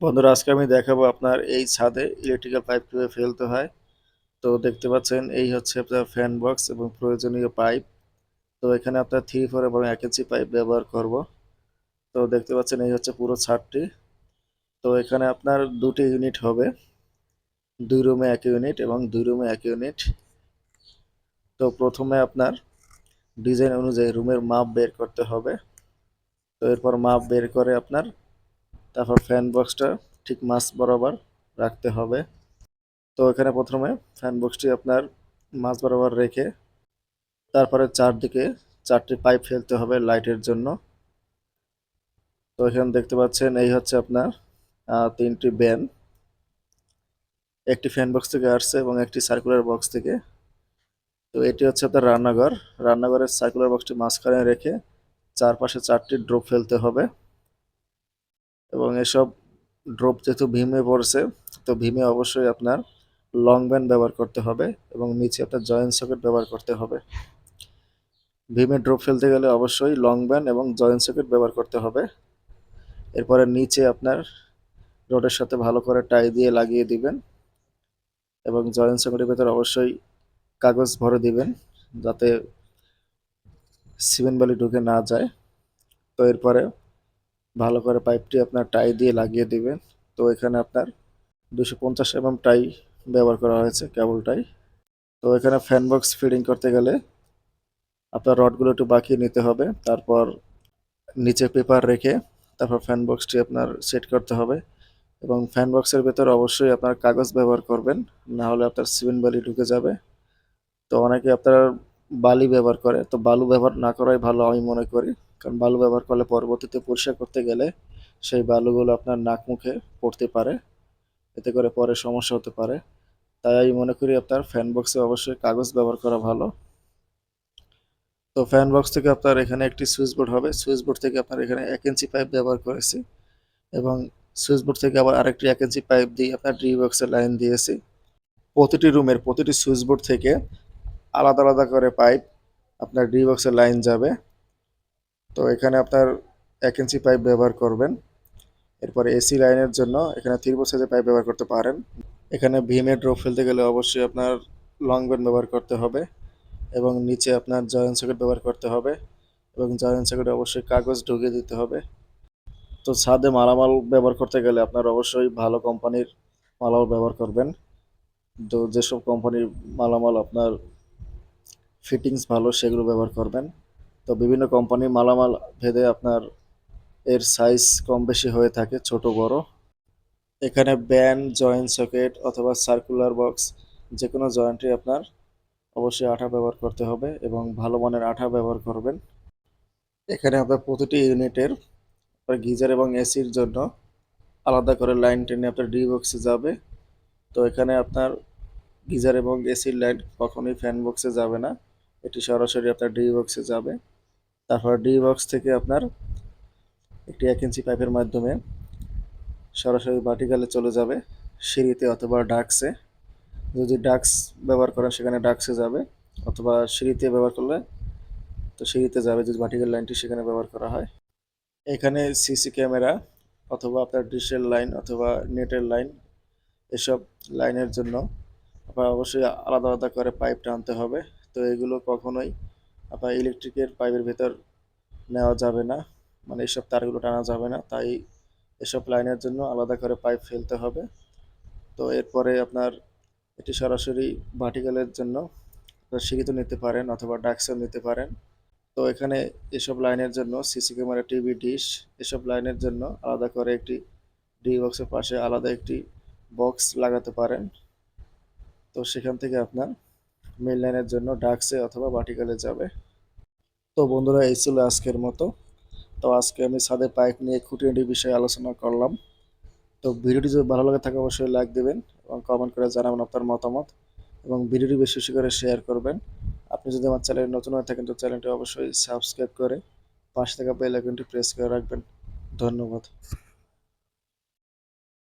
বন্ধুরা, আজকে আমি দেখাবো আপনার এই ছাদে ইলেকট্রিক্যাল পাইপ কীভাবে ফেলতে হয়। তো দেখতে পাচ্ছেন, এই হচ্ছে আপনার ফ্যান বক্স এবং প্রয়োজনীয় পাইপ তো এখানে আপনার থ্রি ফোর এবং এক ইঞ্চি পাইপ ব্যবহার করব। তো দেখতে পাচ্ছেন, এই হচ্ছে পুরো ছাদটি। তো এখানে আপনার দুটি ইউনিট হবে। দুই রুমে এক ইউনিট এবং দুই রুমে এক ইউনিট তো প্রথমে আপনার ডিজাইন অনুযায়ী রুমের মাপ বের করতে হবে। তো এরপর মাপ বের করে আপনার তারপর ফ্যান বক্সটা ঠিক মাছ বরাবর রাখতে হবে। তো এখানে প্রথমে ফ্যান বক্সটি আপনার মাছ বরাবর রেখে তারপরে চারদিকে চারটি পাইপ ফেলতে হবে লাইটের জন্য। তো এখানে দেখতে পাচ্ছেন এই হচ্ছে আপনার তিনটি ব্যান একটি ফ্যান বক্স থেকে আসছে এবং একটি সার্কুলার বক্স থেকে। তো এটি হচ্ছে আপনার রান্নাঘর। রান্নাঘরের সার্কুলার বক্সটি মাঝখানে রেখে চারপাশে চারটি ড্রপ ফেলতে হবে। এবং এসব ড্রপ যেহেতু ভীমে পড়ছে, তো ভীমে অবশ্যই আপনার লং ব্যান্ড ব্যবহার করতে হবে এবং নিচে আপনার জয়েন্ট সকেট ব্যবহার করতে হবে। ভীমে ড্রপ ফেলতে গেলে অবশ্যই লং ব্যান্ড এবং জয়েন্ট সকেট ব্যবহার করতে হবে। এরপরে নিচে আপনার রোডের সাথে ভালো করে টাই দিয়ে লাগিয়ে দিবেন এবং জয়েন্ট সকেটের ভেতর অবশ্যই কাগজ ভরে দিবেন যাতে সিমেন্ট বালি ঢুকে না যায়। তো এরপরে ভালো করে পাইপটি আপনার টাই দিয়ে লাগিয়ে দিবেন। তো এখানে আপনার দুশো পঞ্চাশ এমএম টাই ব্যবহার করা হয়েছে কেবল টাই তো এখানে ফ্যান বক্স ফিডিং করতে গেলে আপনার রডগুলো একটু বাকিয়ে নিতে হবে। তারপর নিচে পেপার রেখে তারপর ফ্যান বক্সটি আপনার সেট করতে হবে। এবং ফ্যান বক্সের ভেতর অবশ্যই আপনার কাগজ ব্যবহার করবেন, না হলে আপনার সিমেন্ট বালি ঢুকে যাবে। তো অনেকে আপনার বালি ব্যবহার করে, তো বালু ব্যবহার না করাই ভালো আমি মনে করি। কারণ বালু ব্যবহার করলে পরবর্তীতে পরিষ্কার করতে গেলে সেই বালুগুলো আপনার নাক মুখে পড়তে পারে। এতে করে পরে সমস্যা হতে পারে। তাই আমি মনে করি আপনার ফ্যান বক্সে অবশ্যই কাগজ ব্যবহার করা ভালো। তো ফ্যান বক্স থেকে আপনার এখানে একটি সুইচ বোর্ড হবে। সুইচ বোর্ড থেকে আপনার এখানে এক ইঞ্চি পাইপ ব্যবহার করেছি এবং সুইচ বোর্ড থেকে আবার আরেকটি এক ইঞ্চি পাইপ দিয়ে আপনার ড্রি বক্সের লাইন দিয়েছি। প্রতিটি রুমের প্রতিটি সুইচ বোর্ড থেকে আলাদা আলাদা করে পাইপ আপনার ডি বক্সের লাইন যাবে। তো এখানে আপনার এক ইঞ্চি পাইপ ব্যবহার করবেন। এরপরে এসি লাইনের জন্য এখানে থ্রি সাইজের পাইপ ব্যবহার করতে পারেন। এখানে ভীমে ড্রপ ফেলতে গেলে অবশ্যই আপনার লং ব্যান্ড ব্যবহার করতে হবে এবং নিচে আপনার জয়েন্ট সকেট ব্যবহার করতে হবে এবং জয়েন্ট সকেটে অবশ্যই কাগজ ঢুকিয়ে দিতে হবে। তো ছাদে মালামাল ব্যবহার করতে গেলে আপনার অবশ্যই ভালো কোম্পানির মালামাল ব্যবহার করবেন। তো যেসব কোম্পানির মালামাল আপনার ফিটিংস ভালো সেগুলো ব্যবহার করবেন। তো বিভিন্ন কোম্পানির মালামাল ভেদে আপনার এর সাইজ কম বেশি হয়ে থাকে, ছোট, বড়। এখানে ব্যান জয়েন্ট সকেট অথবা সার্কুলার বক্স যে কোনো জয়েন্টে আপনার অবশ্যই আঠা ব্যবহার করতে হবে এবং ভালো মানের আঠা ব্যবহার করবেন। এখানে আপনার প্রতিটি ইউনিটের গিজার এবং এসির জন্য আলাদা করে লাইন টেনে আপনার ডি বক্সে যাবে। তো এখানে আপনার গিজার এবং এসির লাইন কখনোই ফ্যান বক্সে যাবে না, এটি সরাসরি আপনার ডি বক্সে যাবে। তারপর ডি বক্স থেকে আপনার একটি এক ইঞ্চি পাইপের মাধ্যমে সরাসরি ভার্টিকালে চলে যাবে, সিঁড়িতে অথবা ডাক্সে যদি ডাক্স ব্যবহার করেন, সেখানে ডাক্সে যাবে, অথবা সিঁড়িতে ব্যবহার করলে তো সিঁড়িতে যাবে, যদি ভার্টিক্যাল লাইনটি সেখানে ব্যবহার করা হয়। এখানে সিসি ক্যামেরা অথবা আপনার ডিশের লাইন অথবা নেটের লাইন এসব লাইনের জন্য আপনার অবশ্যই আলাদা আলাদা করে পাইপ টানতে হবে। তো এগুলো কখনোই আপনার ইলেকট্রিকের পাইপের ভেতর নেওয়া যাবে না। মানে এসব তারগুলো টানা যাবে না। তাই এসব লাইনের জন্য আলাদা করে পাইপ ফেলতে হবে। তো এরপরে আপনার এটি সরাসরি ভার্টিক্যালের জন্য সিঁড়িতে নিতে পারেন অথবা ডাক্সেও নিতে পারেন। তো এখানে এসব লাইনের জন্য সিসি ক্যামেরা টিভি ডিশ এসব লাইনের জন্য আলাদা করে একটি ডি বক্সের পাশে আলাদা একটি বক্স লাগাতে পারেন। তো সেখান থেকে আপনার মেল লাইনের জন্য ডাকসে অথবা বাটিকালে যাবে। তো বন্ধুরা, এই ছিল আজকের মতো। তো আজকে আমি ছাদে পাইপ নিয়ে খুঁটিনাটি বিষয়ে আলোচনা করলাম। তো ভিডিওটি যদি ভালো লাগে থাকে, অবশ্যই লাইক দেবেন এবং কমেন্ট করে জানাবেন আপনার মতামত। এবং ভিডিওটি বেশি বেশি করে শেয়ার করবেন। আপনি যদি আমার চ্যানেল নতুন হয়ে থাকেন, তো চ্যানেলটি অবশ্যই সাবস্ক্রাইব করে পাশে থাকা বেল আইকনটি প্রেস করে রাখবেন। ধন্যবাদ।